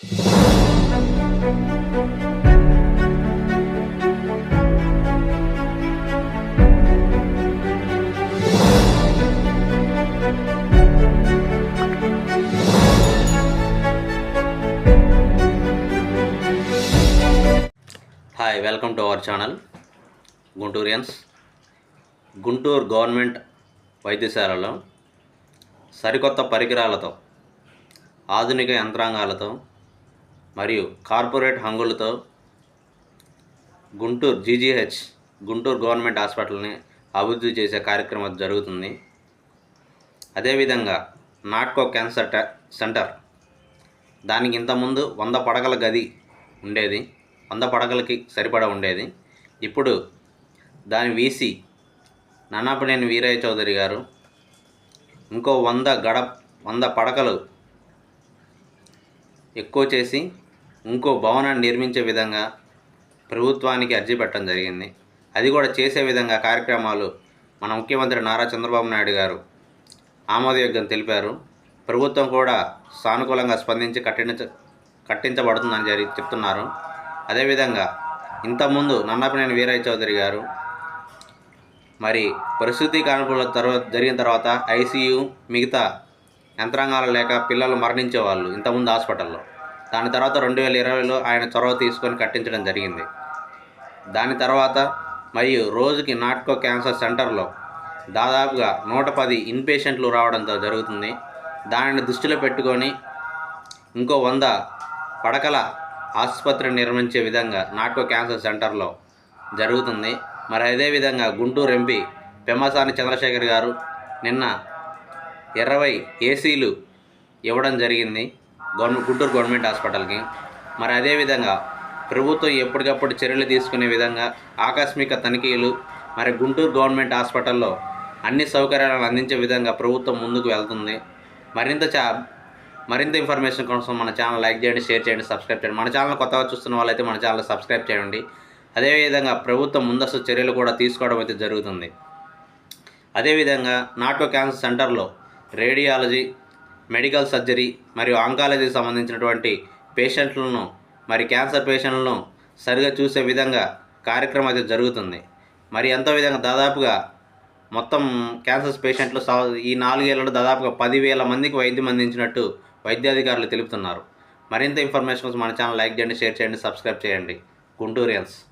Hi welcome to our channel Gunturians Guntur government వైద్యశాలలో సరికొత్త పరికరాలతో ఆధునిక యంత్రాంగాలతో మరియు కార్పొరేట్ హంగులతో గుంటూరు జీజీహెచ్ గుంటూరు గవర్నమెంట్ హాస్పిటల్ని అభివృద్ధి చేసే కార్యక్రమం జరుగుతుంది. అదేవిధంగా నాట్కో క్యాన్సర్ ట- సెంటర్. దానికి ఇంతకుముందు వంద పడకల గది ఉండేది. వంద పడకలకి సరిపడా ఉండేది. ఇప్పుడు దాని వీసి నన్నపనేని వీరయ్య చౌదరి గారు ఇంకో వంద గడ వంద పడకలు ఎక్కువ చేసి ఇంకో భవనాన్ని నిర్మించే విధంగా ప్రభుత్వానికి అర్జీ పెట్టడం జరిగింది. అది కూడా చేసే విధంగా కార్యక్రమాలు మన ముఖ్యమంత్రి నారా చంద్రబాబు నాయుడు గారు ఆమోదయోగ్యం తెలిపారు. ప్రభుత్వం కూడా సానుకూలంగా స్పందించి కట్టించ కట్టించబడుతుందని జరి చెప్తున్నారు. అదేవిధంగా ఇంతకుముందు నన్నపనేని వీరయ్య చౌదరి గారు మరి పరిస్థితి కానుకూల తర్వాత జరిగిన తర్వాత ఐసీయూ మిగతా యంత్రాంగాలు లేక పిల్లలు మరణించేవాళ్ళు ఇంతకుముందు హాస్పిటల్లో. దాని తర్వాత రెండు వేల ఇరవైలో ఆయన చొరవ తీసుకొని కట్టించడం జరిగింది. దాని తర్వాత మరియు రోజుకి నాట్కో క్యాన్సర్ సెంటర్లో దాదాపుగా నూట పది ఇన్పేషెంట్లు రావడంతో జరుగుతుంది. దానిని దృష్టిలో పెట్టుకొని ఇంకో వంద పడకల ఆసుపత్రి నిర్మించే విధంగా నాట్కో క్యాన్సర్ సెంటర్లో జరుగుతుంది. మరి అదేవిధంగా గుంటూరు ఎంపీ పెమ్మసాని చంద్రశేఖర్ గారు నిన్న ఇరవై ఏసీలు ఇవ్వడం జరిగింది గవర్నమెంట్ గుంటూరు గవర్నమెంట్ హాస్పిటల్కి. మరి అదేవిధంగా ప్రభుత్వం ఎప్పటికప్పుడు చర్యలు తీసుకునే విధంగా ఆకస్మిక తనిఖీలు మరి గుంటూరు గవర్నమెంట్ హాస్పిటల్లో అన్ని సౌకర్యాలను అందించే విధంగా ప్రభుత్వం ముందుకు వెళ్తుంది. మరింత చా మరింత ఇన్ఫర్మేషన్ కోసం మన ఛానల్ లైక్ చేయండి షేర్ చేయండి సబ్స్క్రైబ్ చేయండి. మన ఛానల్ కొత్తగా చూస్తున్న వాళ్ళైతే మన ఛానల్ సబ్స్క్రైబ్ చేయండి. అదేవిధంగా ప్రభుత్వం ముందస్తు చర్యలు కూడా తీసుకోవడం అయితే జరుగుతుంది. అదేవిధంగా నాటో క్యాన్సర్ సెంటర్లో రేడియాలజీ మెడికల్ సర్జరీ మరియు ఆంకాలజీకి సంబంధించినటువంటి పేషెంట్లను మరి క్యాన్సర్ పేషెంట్లను సరిగా చూసే విధంగా కార్యక్రమం అయితే జరుగుతుంది. మరి ఎంతో విధంగా దాదాపుగా మొత్తం క్యాన్సర్ పేషెంట్లు సా- ఈ నాలుగేళ్ళలో దాదాపుగా పదివేల మందికి వైద్యం అందించినట్టు వైద్యాధికారులు తెలుపుతున్నారు. మరింత ఇన్ఫర్మేషన్ కోసం మన ఛానల్ లైక్ చేయండి షేర్ చేయండి సబ్స్క్రైబ్ చేయండి. గుంటూరియన్స్.